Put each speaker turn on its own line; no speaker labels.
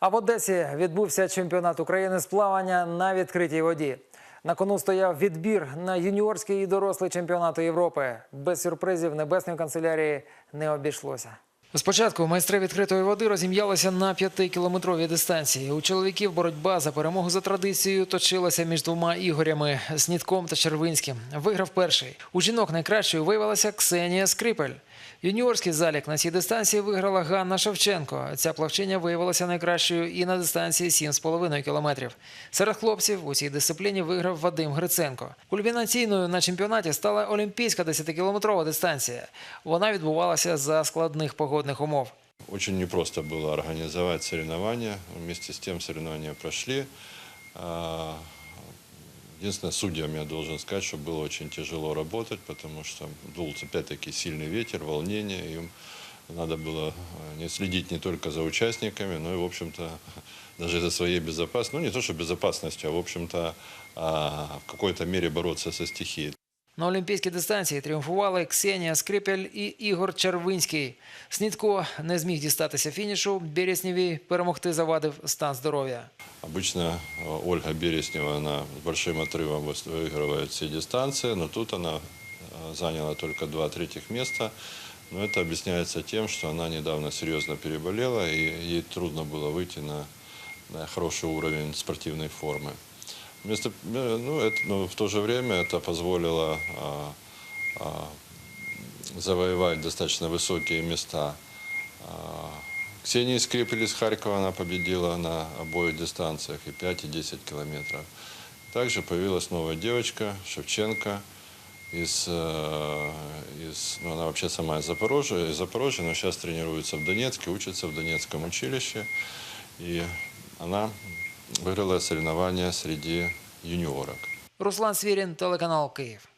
А в Одесі відбувся чемпіонат України з плавання на відкритій воді. На кону стояв відбір на юніорський і дорослий чемпіонат Європи. Без сюрпризів небесної канцелярії не обійшлося. Спочатку майстри відкритої води розім'ялися на п'ятикілометровій дистанції. У чоловіків боротьба за перемогу за традицією точилася між двома ігорями Снітком та Червинським. Виграв перший. У жінок найкращою виявилася Ксенія Скрипель. Юніорський залік на цій дистанції виграла Ганна Шевченко. Ця плавчиня виявилася найкращою і на дистанції 7,5 кілометрів. Серед хлопців у цій дисципліні виграв Вадим Гриценко. Кульмінаційною на чемпіонаті стала олімпійська 10-кілометрова дистанція. Вона відбувалася за складних погодних умов.
Очень непросто было организовать соревнования. Вместе с тем соревнования прошли. А, Единственное, судьям я должен сказать, что было очень тяжело работать, потому что дул опять-таки сильный ветер, волнение. Им надо было э, не следить не только за участниками, но и, в общем-то, даже за своей безопасностью. Ну, не то, что безопасностью, а, в общем-то, а, в какой-то мере бороться со стихией.
На олімпійській дистанції тріумфували Ксенія Скрипель і Ігор Червинський. Снітко не зміг дістатися фінішу. Береснєві перемогти завадив стан здоров'я.
Обычно э, Ольга Береснева, она с большим отрывом выс- выигрывает все дистанции, но тут она э, заняла только два третьих места. Но это объясняется тем, что она недавно серьезно переболела, и ей трудно было выйти на, на хороший уровень спортивной формы. Вместо, э, ну, это, но в то же время это позволило а, а, завоевать достаточно высокие места а, Ксения Скрипель из Харькова она победила на обоих дистанциях и 5, и 10 километров. Также появилась новая девочка Шевченко из, э, из ну, она вообще сама из Запорожья, из Запорожья, но сейчас тренируется в Донецке, учится в Донецком училище. И она выиграла соревнования среди юниорок.
Руслан Свірін, телеканал Київ.